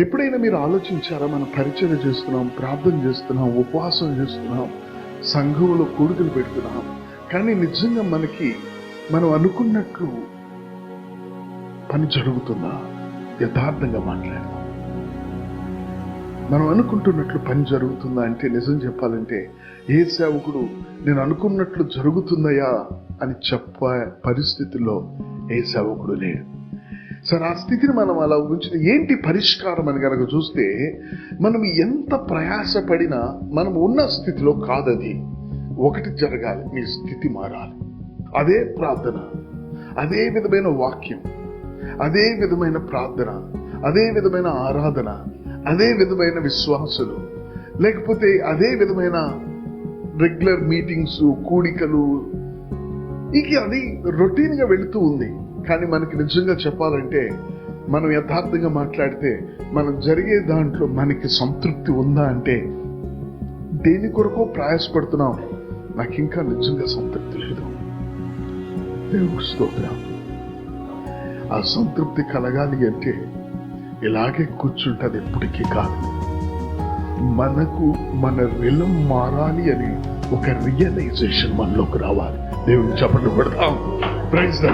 ఎప్పుడైనా మీరు ఆలోచించారా మనం పరిచయం చేస్తున్నాం ప్రార్థన చేస్తున్నాం ఉపవాసం చేస్తున్నాం సంఘంలో కూడుకలు పెడుతున్నాం. కానీ నిజంగా మనకి మనం అనుకున్నట్లు పని జరుగుతుందా యథార్థంగా మాట్లాడదాం మనం అనుకుంటున్నట్లు పని జరుగుతుందా అంటే నిజం చెప్పాలంటే ఏ సేవకుడు నేను అనుకున్నట్లు జరుగుతుందయా అని చెప్ప పరిస్థితిలో ఏ సేవకుడు లేడు. సరే ఆ స్థితిని మనం అలా ఉంచిన ఏంటి పరిష్కారం అని కనుక చూస్తే మనం ఎంత ప్రయాసపడినా మనం ఉన్న స్థితిలో కాదది. ఒకటి జరగాలి మీ స్థితి మారాలి. అదే ప్రార్థన అదే విధమైన వాక్యం అదే విధమైన ప్రార్థన అదే విధమైన ఆరాధన అదే విధమైన విశ్వాసులు లేకపోతే అదే విధమైన రెగ్యులర్ మీటింగ్స్ కూడికలు ఇక అది రొటీన్గా వెళుతూ ఉంది. కానీ మనకి నిజంగా చెప్పాలంటే మనం యథార్థంగా మాట్లాడితే మనం జరిగే దాంట్లో మనకి సంతృప్తి ఉందా అంటే దేని కొరకు ప్రయాసపడుతున్నాం. నాకు ఇంకా నిజంగా సంతృప్తి లేదు. దేవుడు స్తోత్రం. ఆ సంతృప్తి కలగాలి అంటే ఇలాగే కూర్చుంటది ఎప్పటికీ కాదు. మనకు మన విలం మారాలి అని ఒక రియలైజేషన్ మనలోకి రావాలి. దేవుని చెప్పండి పడతాం ప్రైజ్ ద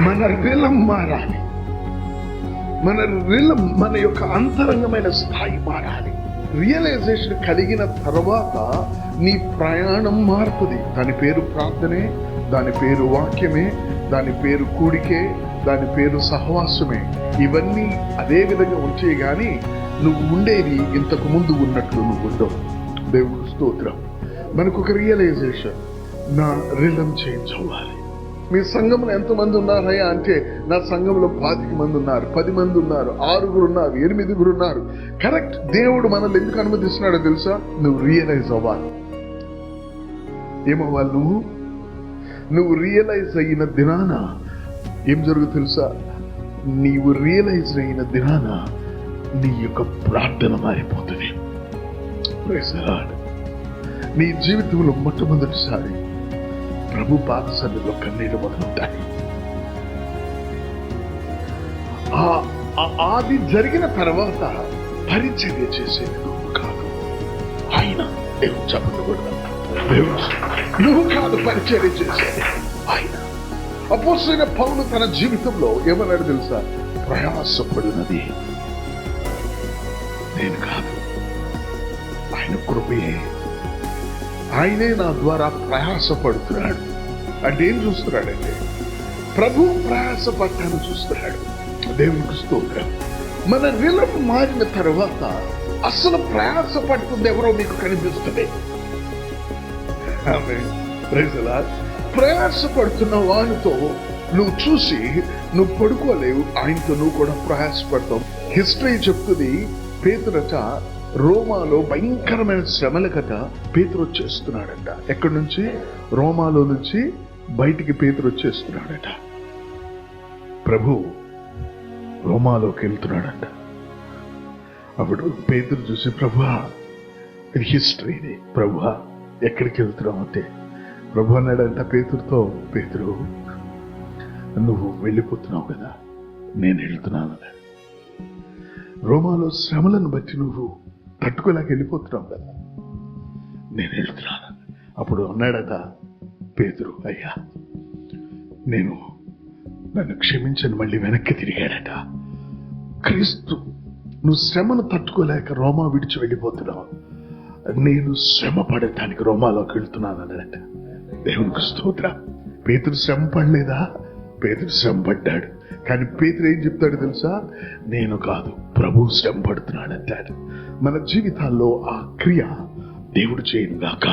మన రిలం మారాలి. మన రిలం మన యొక్క అంతరంగమైన స్థాయి మారాలి. రియలైజేషన్ కలిగిన తర్వాత నీ ప్రయాణం మారుతుంది. దాని పేరు ప్రార్థనే దాని పేరు వాక్యమే దాని పేరు కూడికే దాని పేరు సహవాసమే. ఇవన్నీ అదే విధంగా ఉంచే కానీ నువ్వు ఉండేది ఇంతకు ముందు ఉన్నట్లు నువ్వు ఉండవు. దేవుడు స్తోత్రం. మనకు ఒక రియలైజేషన్ నా రిలం చేంజ్ అవ్వాలి. మీ సంఘంలో ఎంతమంది ఉన్నారయ్యా అంటే నా సంఘంలో పాతిక మంది ఉన్నారు పది మంది ఉన్నారు ఆరుగురు ఉన్నారు ఎనిమిదిగురు ఉన్నారు. కరెక్ట్ దేవుడు మనల్ని ఎందుకు అనుమతిస్తున్నాడో తెలుసా? నువ్వు రియలైజ్ అవ్వాలి. ఏమవ్వాలి నువ్వు? నువ్వు రియలైజ్ అయిన దినాన ఏం జరుగు తెలుసా? నీవు రియలైజ్ అయిన దినాన నీ యొక్క ప్రార్థన మారిపోతుంది. నీ జీవితంలో మొట్టమొదటిసారి ప్రభు పాద సన్నిధిలో కన్నీళ్ళు మొదలుంటాయి. ఆ- ఆ- అది జరిగిన తర్వాత పరిచర్య చేసేది నువ్వు కాదు. ఆయన దేవుడు చెప్పకూడదు దేవుడు నువ్వు కాదు పరిచర్య చేసేది. ఆయన. అపోసైన పౌలు తన జీవితంలో ఏమన్నాడు తెలుసా? ప్రయాసపడినది నేను కాదు. ఆయన కృపయే. ఆయనే నా ద్వారా ప్రయాసపడుతున్నాడు. అంటే ఏం చూస్తున్నాడంటే ప్రభు ప్రయాసపడ్డాను చూస్తున్నాడు. దేవునికి స్తోత్రం. మన విలం మారిన తర్వాత అసలు ప్రయాసపడుతుంది ఎవరో మీకు కనిపిస్తుంది. ఆమె ప్రయాసపడుతున్న వానితో నువ్వు చూసి నువ్వు పడుకోలేవు. ఆయనతో నువ్వు కూడా ప్రయాసపడతావు. హిస్టరీ చెప్తుంది పేతురట రోమాలో భయంకరమైన శ్రమల కథ పేతురు వచ్చేస్తున్నాడట ఎక్కడి నుంచి? రోమాలో నుంచి బయటికి పేతురు వచ్చేస్తున్నాడట. ప్రభు రోమాలోకి వెళ్తున్నాడంట. అప్పుడు పేతురు చూసి ప్రభు ఇది హిస్టరీ ఇది ప్రభు ఎక్కడికి వెళ్తున్నావు అంటే? ప్రభు అన్నాడంట పేతురుతో పేతురు నువ్వు వెళ్ళిపోతున్నావు కదా నేను వెళ్తున్నాను రోమాలో శ్రమలను బట్టి నువ్వు తట్టుకోలేక వెళ్ళిపోతున్నావు కదా. నేను వెళ్తున్నాను. అప్పుడు అన్నాడట పేతురు అయ్యా నేను నన్ను క్షమించను మళ్ళీ వెనక్కి తిరిగాడట. క్రీస్తు నువ్వు శ్రమను తట్టుకోలేక రోమా విడిచి వెళ్ళిపోతున్నావు. నేను శ్రమ పడటానికి రోమాలోకి వెళ్తున్నాను అన్నాడట. దేవునికి స్తోత్ర. పేతురు శ్రమ పడలేదా? పేదరు శ్రమ పడ్డాడు కానీ పేదరు ఏం చెప్తాడు తెలుసా? నేను కాదు ప్రభు శ్రమపడుతున్నాడు అంటాడు మన జీవితాల్లో ఆ క్రియ దేవుడు చేయను గాక.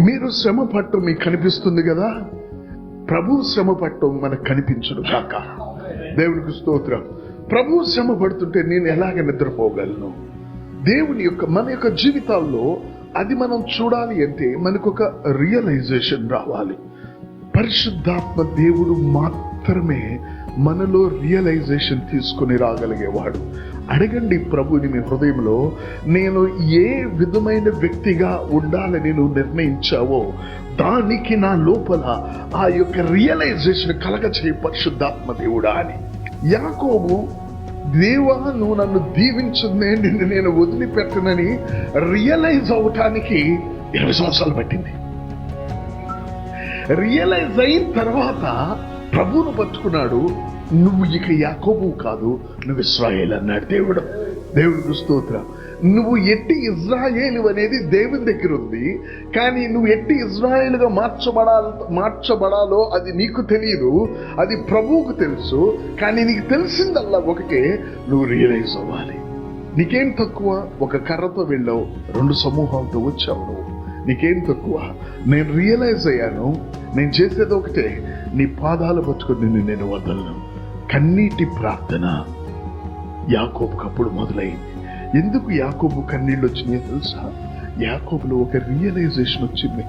మీరు శ్రమ పట్టడం మీకు కనిపిస్తుంది కదా? ప్రభు శ్రమ పట్టడం మనకు కనిపించడు కాక దేవునికి స్తోత్రం. ప్రభు శ్రమ పడుతుంటే నేను ఎలాగ నిద్రపోగలను? దేవుని యొక్క మన యొక్క జీవితాల్లో అది మనం చూడాలి అంటే మనకు ఒక రియలైజేషన్ రావాలి. పరిశుద్ధాత్మ దేవుడు మాత్రమే మనలో రియలైజేషన్ తీసుకుని రాగలిగేవాడు. అడగండి ప్రభుని మీ హృదయంలో నేను ఏ విధమైన వ్యక్తిగా ఉండాలని నువ్వు నిర్ణయించావో దానికి నా లోపల ఆ యొక్క రియలైజేషన్ కలగ చేయి పరిశుద్ధాత్మ దేవుడా అని. యాకోబు దేవా నువ్వు నన్ను దీవించుందే నిన్ను నేను వదిలిపెట్టనని రియలైజ్ అవటానికి ఇరవై సంవత్సరాలు పట్టింది. రియలైజ్ అయిన తర్వాత ప్రభువును పట్టుకున్నాడు. నువ్వు ఇక యాకోబు కాదు నువ్వు ఇస్రాయేల్ అన్నాడు దేవుడు. దేవుడు స్తోత్రం. నువ్వు ఎట్టి ఇజ్రాయేలు అనేది దేవుని దగ్గర ఉంది కానీ నువ్వు ఎట్టి ఇజ్రాయేలుగా మార్చబడాల మార్చబడాలో అది నీకు తెలియదు అది ప్రభువుకు తెలుసు కానీ నీకు తెలిసిందల్లా ఒకటే నువ్వు రియలైజ్ అవ్వాలి. నీకేం తక్కువ? ఒక కర్రతో వెళ్ళావు రెండు సమూహాలతో వచ్చావు నువ్వు. నీకేం తక్కువ? నేను రియలైజ్ అయ్యాను నేను చేసేది ఒకటే నీ పాదాలు పట్టుకుని నిన్ను నేను వదలను. కన్నీటి ప్రార్థన. యాకోబుకి అప్పుడు మొదలైంది ఎందుకు యాకోబు కన్నీళ్ళు వచ్చినాయో తెలుసా? యాకోబులో ఒక రియలైజేషన్ వచ్చింది.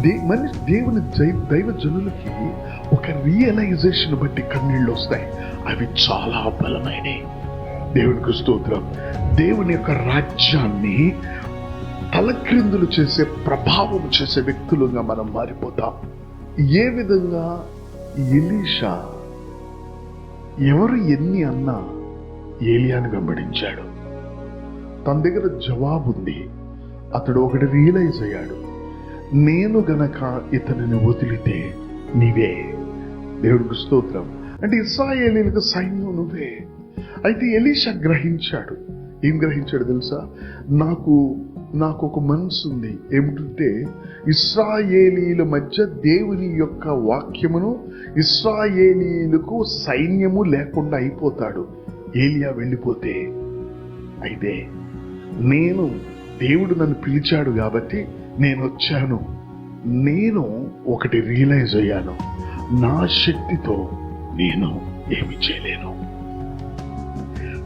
దే మనిషి దేవుని దై- దైవ జనులకి ఒక రియలైజేషన్ బట్టి కన్నీళ్ళు వస్తాయి. అవి చాలా బలమైనవి దేవునికి స్తోత్రం. దేవుని యొక్క రాజ్యాన్ని తలక్రిందులు చేసే ప్రభావం చేసే వ్యక్తులుగా మనం మారిపోతాం. ఏ విధంగా? ఎలీషా ఎవరు ఎన్ని అన్నా ఏలియాను వెంబడించాడు. తన దగ్గర జవాబు ఉంది. అతడు ఒకటి రియలైజ్ అయ్యాడు. నేను గనక ఇతనిని వదిలితే నీవే. దేవుడికి స్తోత్రం. అంటే ఇస్రాయేలీలకు సైన్యం నువ్వే. అయితే ఎలీషా గ్రహించాడు. ఏం గ్రహించాడు తెలుసా? నాకు నాకు ఒక మనసు ఉంది ఏమిటంటే ఇస్రాయేలీల మధ్య దేవుని యొక్క వాక్యమును ఇస్రాయేలీలకు సైన్యము లేకుండా అయిపోతాడు. ఏలియా వెళ్ళిపోతే అయితే నేను దేవుడు నన్ను పిలిచాడు కాబట్టి నేను వచ్చాను. నేను ఒకటి రియలైజ్ అయ్యాను. నా శక్తితో నేను ఏమి చేయలేను.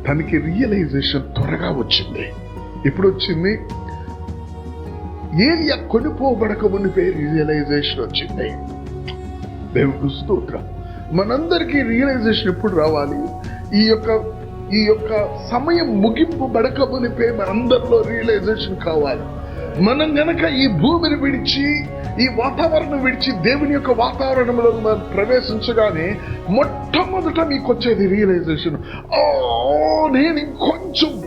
తనకి రియలైజేషన్ త్వరగా వచ్చింది. ఎప్పుడు వచ్చింది ఏలియా కొనిపోబడక మునిపే రియలైజేషన్ వచ్చింది. దేవుడు స్తోత్రం. మనందరికీ రియలైజేషన్ ఎప్పుడు రావాలి? ఈ యొక్క ఈ యొక్క సమయం ముగింపు బడక మునిపే మనందరిలో రియలైజేషన్ కావాలి. మనం గనక ఈ భూమిని విడిచి ఈ వాతావరణం విడిచి దేవుని యొక్క వాతావరణంలో మనం ప్రవేశించగానే మొట్టమొదట మీకు వచ్చేది రియలైజేషన్ ఓ నేను ఇంకొంచెం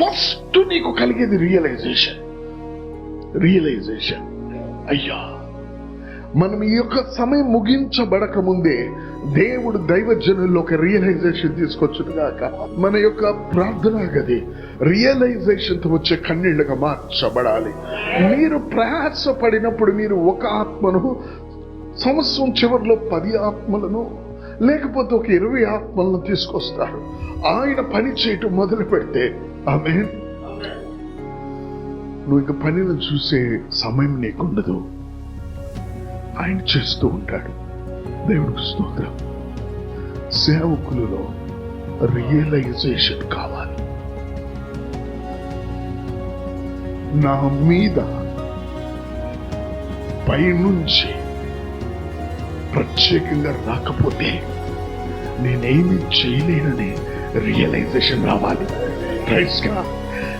ఫస్ట్ నీకు కలిగేది రియలైజేషన్ రియలైజేషన్ అయ్యా మనం ఈ యొక్క సమయం ముగించబడక ముందే దేవుడు దైవజనుల్లో ఒక రియలైజేషన్ తీసుకొచ్చుగాక మన యొక్క ప్రార్థన గది రియలైజేషన్తో వచ్చే కన్నీళ్ళుగా మార్చబడాలి. మీరు ప్రయాసపడినప్పుడు మీరు ఒక ఆత్మను సంవత్సరం చివరిలో పది ఆత్మలను లేకపోతే ఒక ఇరవై ఆత్మలను తీసుకొస్తారు. ఆయన పని చేయటం మొదలు పెడితే ఆమె నువ్వు ఇక పనిని చూసే సమయం నీకుండదు. ఆయన చేస్తూ ఉంటాడు. దేవుడికి స్తోత్రం. సేవకులలో రియలైజేషన్ కావాలి. నా మీద పైనుంచి ప్రత్యేకంగా రాకపోతే నేనేమి చేయలేనని రియలైజేషన్ రావాలి. ప్రైజ్గా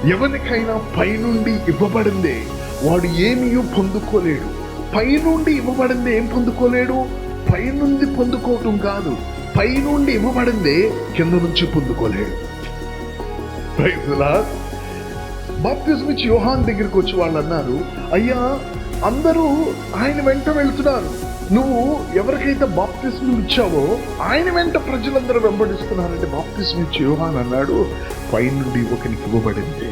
ఎవరికైనా పైనుండి ఇవ్వబడిందే వాడు ఏమీ పొందుకోలేడు. పైనుండి ఇవ్వబడిందే ఏం పొందుకోలేడు? పైనుండి పొందుకోవటం కాదు పైనుండి ఇవ్వబడిందే కింద నుంచి పొందుకోలేడు. ప్రైజ్ బాప్తిజం ఇచ్చి యోహాన్ దగ్గరికి వచ్చి వాళ్ళు అన్నారు అయ్యా అందరూ ఆయన వెంట వెళ్తున్నారు. నువ్వు ఎవరికైతే బాప్తిస్మి ఇచ్చావో ఆయన వెంట ప్రజలందరూ వెంబడిస్తున్నారంటే బాప్తిస్మి ఇచ్చి యోహాన్ అన్నాడు. పైనుండి ఒకనికి ఇవ్వబడింది.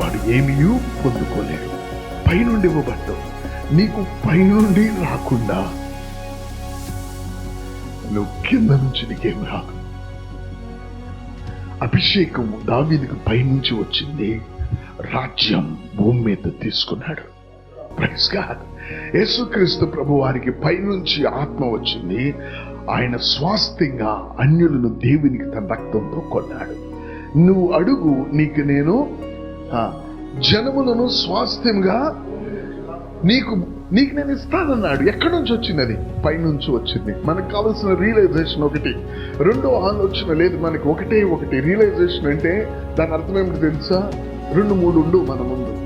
వాడు ఏమీ పొందుకోలేడు పైనుండి ఇవ్వబడ్డం నీకు పైనుండి రాకుండా నువ్వు కింద నుంచి నీకేం రాదు. అభిషేకం దావీదికి పైనుంచి వచ్చింది. రాజ్యం భూమి మీద తీసుకున్నాడు. ప్రైజ్ గాడ్ యేసుక్రీస్తు ప్రభు వారికి పైనుంచి ఆత్మ వచ్చింది. ఆయన స్వాస్థ్యంగా అన్యులను దేవునికి తన రక్తంతో కొన్నాడు. నువ్వు అడుగు నీకు నేను జనములను స్వాస్థ్యంగా నీకు నీకు నేను ఇస్తానన్నాడు. ఎక్కడి నుంచి వచ్చింది అది పైనుంచి వచ్చింది. మనకు కావాల్సిన రియలైజేషన్ ఒకటి. రెండో ఆలోచన లేదు మనకి. ఒకటే ఒకటి. రియలైజేషన్ అంటే దాని అర్థం ఏమిటి తెలుసా? రెండు మూడు ఉండవు మన ముందు.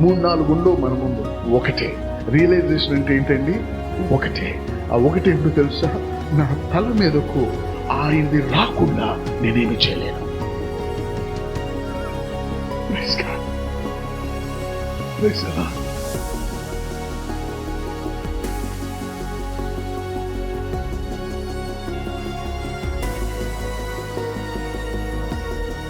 మూడు నాలుగు ఉండవు మన ముందు. ఒకటే. రియలైజేషన్ అంటే ఏంటండి? ఒకటే. ఆ ఒకటి ఏంటో తెలుసా? నా తల మీదకు ఆయన్ని రాకుండా నేనేమి చేయలేను. ప్లీజ్గా ప్లీజ్గా